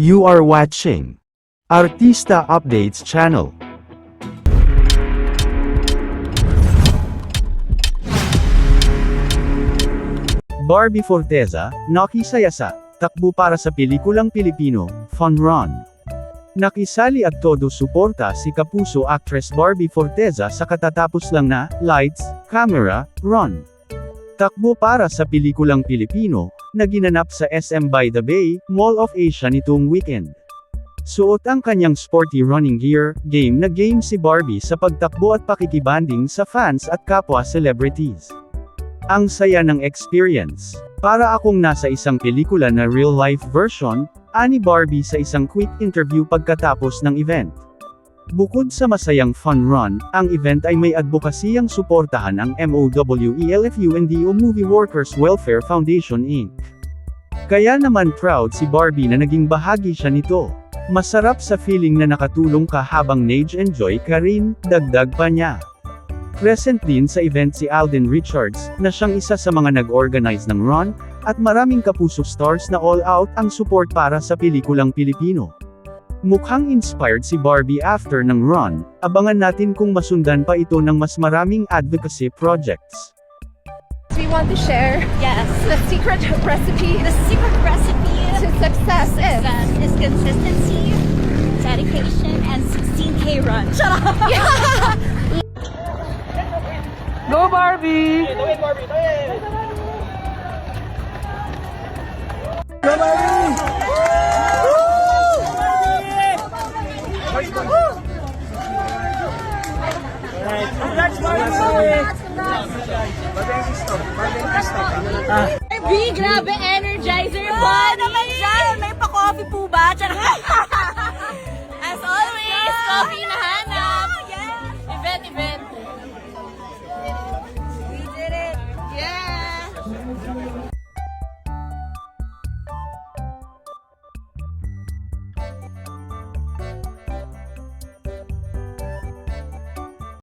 You are watching Artista Updates channel. Barbie Forteza, nakisayasa, takbo para sa pelikulang Pilipino, Fun Run. Nakisali at todo suporta si kapuso actress Barbie Forteza sa katatapos lang na, Lights, Camera, Run. Takbo para sa pelikulang Pilipino, na ginanap sa SM by the Bay, Mall of Asia nitong weekend. Suot ang kanyang sporty running gear, game na game si Barbie sa pagtakbo at pakikibanding sa fans at kapwa celebrities. Ang saya ng experience. Para akong nasa isang pelikula na real-life version, ani Barbie sa isang quick interview pagkatapos ng event. Bukod sa masayang fun run, ang event ay may advokasiyang suportahan ang E MOWELFUNDO Movie Workers Welfare Foundation Inc. Kaya naman proud si Barbie na naging bahagi siya nito. Masarap sa feeling na nakatulong ka habang nage-enjoy ka rin, dagdag pa niya. Present din sa event si Alden Richards, na siyang isa sa mga nag-organize ng run, at maraming kapuso stars na all out ang support para sa pelikulang Pilipino. Mukhang inspired si Barbie after ng run, abangan natin kung masundan pa ito ng mas maraming advocacy projects. We want to share Yes. the secret recipe The secret recipe to success is success is consistency, dedication, and 16k run. Shut up. Go Barbie! Barbie! Bagay si Stop. Bagay grabe energizer. Oh, naman dyan.